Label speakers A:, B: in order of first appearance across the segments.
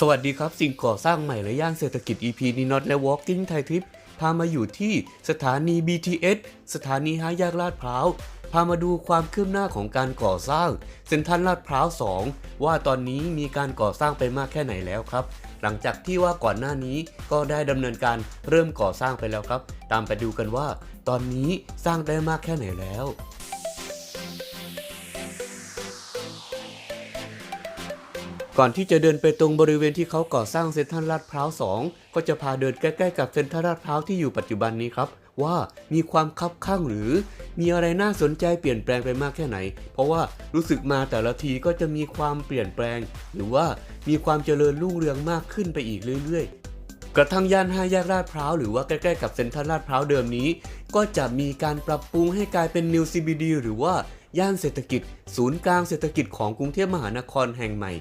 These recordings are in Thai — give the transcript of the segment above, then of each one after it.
A: สวัสดีครับ สิ่งก่อสร้างใหม่และย่านเศรษฐกิจ EP นีน็อตและ Walking Thai Trip พามาอยู่ที่สถานี BTS สถานีห้าแยกลาดพร้าว พามาดูความคืบหน้าของการก่อสร้างเซ็นทรัลลาดพร้าว 2 ว่าตอนนี้มีการก่อสร้างไปมากแค่ไหนแล้วครับ หลังจากที่ว่าก่อนหน้านี้ก็ได้ดำเนินการเริ่มก่อสร้างไปแล้วครับ ตามไปดูกันว่า ตอนนี้สร้างได้มากแค่ไหนแล้ว ก่อนที่จะเดินไปตรงบริเวณที่เขาก่อสร้างเซ็นทรัลลาดพร้าว2ก็จะพาเดินใกล้ๆกับเซ็นทรัลลาดพร้าวที่อยู่ปัจจุบันนี้ครับ ว่ามีความคับข้างหรือ มีอะไรน่าสนใจเปลี่ยนแปลงไปมากแค่ไหน เพราะว่ารู้สึกมาแต่ละทีก็จะมีความเปลี่ยนแปลง หรือว่ามีความเจริญรุ่งเรืองมากขึ้นไปอีกเรื่อยๆกระทั่งย่านห้าแยกลาดพร้าวหรือว่าใกล้ๆกับเซ็นทรัลลาดพร้าวเดิมนี้ ก็จะมีการปรับปรุงให้กลายเป็น New CBD หรือว่าย่านเศรษฐกิจ ศูนย์กลางเศรษฐกิจของกรุงเทพมหานครแห่งใหม่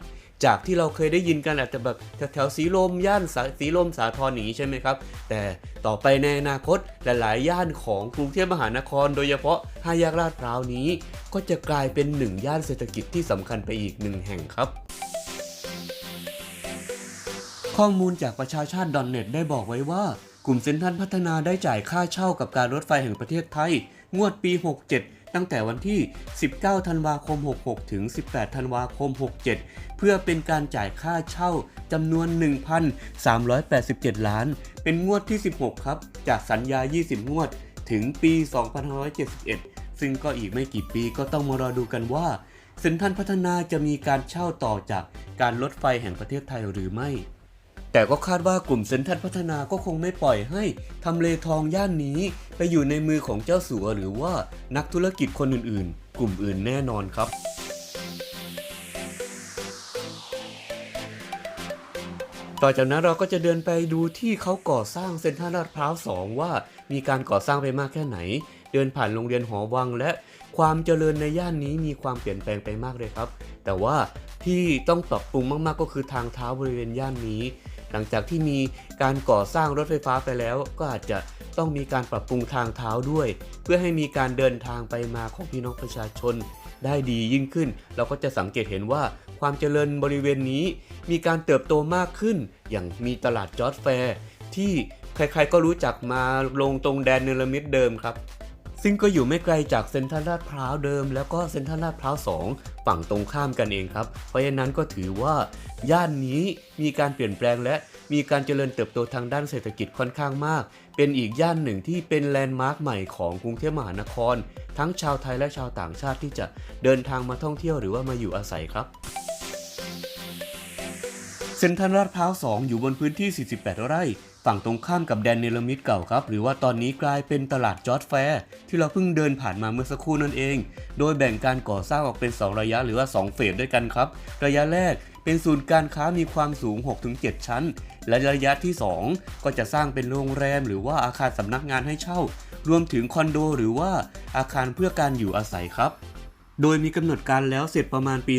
A: จากที่เราเคยได้ยินกันอาจจะแบบแถวๆสีลมย่านส,สีลมสาทรอย่างนี้ใช่ไหมครับ แต่ต่อไปในอนาคตหลายๆ ย่านของกรุงเทพมหานคร โดยเฉพาะห้าแยกลาดพร้าวนี้ ก็จะกลายเป็นหนึ่งย่านเศรษฐกิจที่สำคัญไปอีกหนึ่งแห่งครับข้อมูลจากประชาชาติดอนเน็ตได้บอกไว้ว่า กลุ่มเซ็นทรัลพัฒนาได้จ่ายค่าเช่ากับการรถไฟแห่งประเทศไทย งวดปี 67 ตั้งแต่วันที่ 19 ธันวาคม 66 ถึง 18 ธันวาคม 67 เพื่อเป็นการจ่ายค่าเช่าจำนวน 1,387 ล้าน เป็นงวดที่ 16 ครับ จากสัญญา 20 งวด ถึงปี 2571 ซึ่งก็อีกไม่กี่ปีก็ต้องมารอดูกันว่าเซ็นทรัลพัฒนาจะมีการเช่าต่อจากการรถไฟแห่งประเทศไทยหรือไม่ แต่ก็คาดว่ากลุ่มเซ็นทรัลพัฒนาก็คงไม่ปล่อยให้ทำเลทองย่านนี้ไปอยู่ในมือของเจ้าสัวหรือว่านักธุรกิจคนอื่นๆ กลุ่มอื่นแน่นอนครับต่อจากนั้นเราก็จะเดินไปดูที่เขาก่อสร้างเซ็นทรัลลาดพร้าว 2 ว่ามีการก่อสร้างไปมากแค่ไหน เดินผ่านโรงเรียนหอวัง และความเจริญในย่านนี้มีความเปลี่ยนแปลงไปมากเลยครับ แต่ว่าที่ต้องปรับปรุงมากๆก็คือทางเท้าบริเวณย่านนี้ หลังจากที่มีการก่อสร้างรถไฟฟ้าไปแล้ว ก็อาจจะต้องมีการปรับปรุงทางเท้าด้วย เพื่อให้มีการเดินทางไปมาของพี่น้องประชาชน ได้ดียิ่งขึ้น เราก็จะสังเกตเห็นว่าความเจริญบริเวณนี้ มีการเติบโตมากขึ้น อย่างมีตลาดจอร์ดแฟร์ที่ใครๆก็รู้จักมาลงตรงแดนเนลมิดเดิมครับ ซึ่งก็อยู่ไม่ไกลจากเซ็นทรัลลาดพร้าวเดิม แล้วก็เซ็นทรัลลาดพร้าว2ฝั่งตรงข้ามกันเองครับ เพราะฉะนั้นก็ถือว่า ย่านนี้มีการเปลี่ยนแปลงและมีการเจริญเติบโตทางด้านเศรษฐกิจค่อนข้างมาก เป็นอีกย่านหนึ่งที่เป็นแลนด์มาร์คใหม่ของกรุงเทพมหานคร ทั้งชาวไทยและชาวต่างชาติที่จะเดินทางมาท่องเที่ยวหรือว่ามาอยู่อาศัยครับเซ็นทรัลลาดพร้าว 2 อยู่บนพื้นที่ 48 ไร่ ฝั่งตรงข้ามกับแดนเนลมิดเก่าครับ หรือว่าตอนนี้กลายเป็นตลาดจอร์ดแฟร์ที่เราเพิ่งเดินผ่านมาเมื่อสักครู่นั่นเอง โดยแบ่งการก่อสร้างออกเป็น 2 ระยะหรือว่า 2 เฟสด้วยกันครับ ระยะแรกเป็นศูนย์การค้ามีความสูง 6-7 ชั้น และระยะที่ 2 ก็จะสร้างเป็นโรงแรม หรือว่าอาคารสำนักงานให้เช่า รวมถึงคอนโด หรือว่าอาคารเพื่อการอยู่อาศัยครับ โดยมีกำหนดการแล้วเสร็จประมาณปี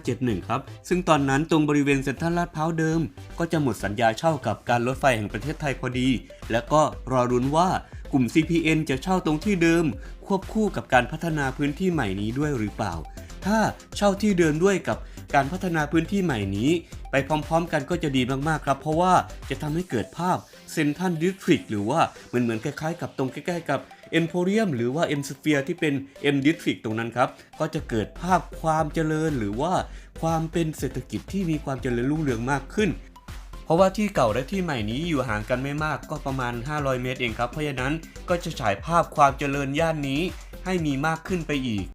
A: 2571 ครับ ซึ่งตอนนั้นตรงบริเวณเซ็นทรัลลาดพร้าวเดิม ก็จะหมดสัญญาเช่ากับการรถไฟแห่งประเทศไทยพอดี และก็รอรุ้นว่ากลุ่ม CPN จะเช่าตรงที่เดิม ควบคู่กับการพัฒนาพื้นที่ใหม่นี้ด้วยหรือเปล่า ถ้าเช่าที่เดิมด้วยกับการพัฒนาพื้นที่ใหม่นี้ ไปพร้อมๆ กันก็จะดีมากๆครับ เพราะว่าจะทำให้เกิดภาพเซ็นทันดิสทริกหรือว่าเหมือนเหมือนๆคล้ายๆ กับตรงใกล้ๆกับ เอ็มโพเรียมหรือว่า M Sphere ที่เป็น M District ตรงนั้นครับ ก็จะเกิดภาพความเจริญหรือว่าความเป็นเศรษฐกิจที่มีความเจริญรุ่งเรืองมากขึ้นเพราะว่าที่เก่าและที่ใหม่นี้อยู่ห่างกันไม่มากก็ประมาณ 500 เมตรเองครับ เพราะฉะนั้นก็จะฉายภาพความเจริญย่านนี้ให้มีมากขึ้นไปอีก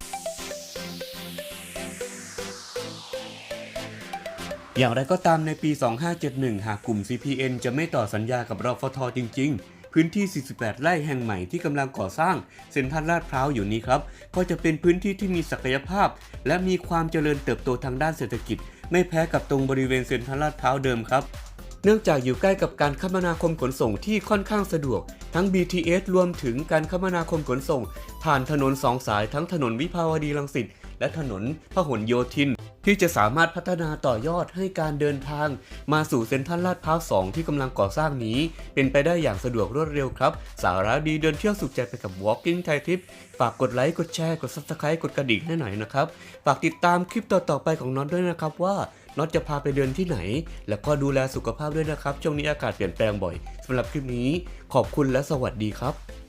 A: อย่างไรก็ตามในปี 2571 หากกลุ่ม CPN จะไม่ต่อสัญญากับรฟทจริง ๆ พื้นที่ 48 ไร่แห่งใหม่ที่กำลังก่อสร้างเซ็นทรัลลาดพร้าวอยู่นี้ครับ ก็จะเป็นพื้นที่ที่มีศักยภาพ และมีความเจริญเติบโตทางด้านเศรษฐกิจ ไม่แพ้กับตรงบริเวณเซ็นทรัลลาดพร้าวเดิมครับเนื่องจากอยู่ใกล้กับการคมนาคมขนส่งที่ค่อนข้างสะดวก ทั้ง BTS รวมถึงการคมนาคมขนส่ง ผ่านถนนสองสายทั้งถนนวิภาวดีรังสิต และถนนพหลโยธิน ที่จะสามารถพัฒนาต่อยอดให้การเดินทาง มาสู่เซ็นทรัลลาดพร้าว 2 ที่กำลังก่อสร้างนี้ เป็นไปได้อย่างสะดวกรวดเร็วครับ สาระดีเดินเที่ยวสุขใจไปกับ Walking Thai Trip ฝากกดไลค์ กดแชร์ กด Subscribe กดกระดิ่งให้หน่อยนะครับ ฝากติดตามคลิปต่อๆไปของน็อตด้วยนะครับว่าน็อตจะพาไปเดินที่ไหน แล้วก็ดูแลสุขภาพด้วยนะครับ ช่วงนี้อากาศเปลี่ยนแปลงบ่อยสำหรับคลิปนี้ ขอบคุณและสวัสดีครับ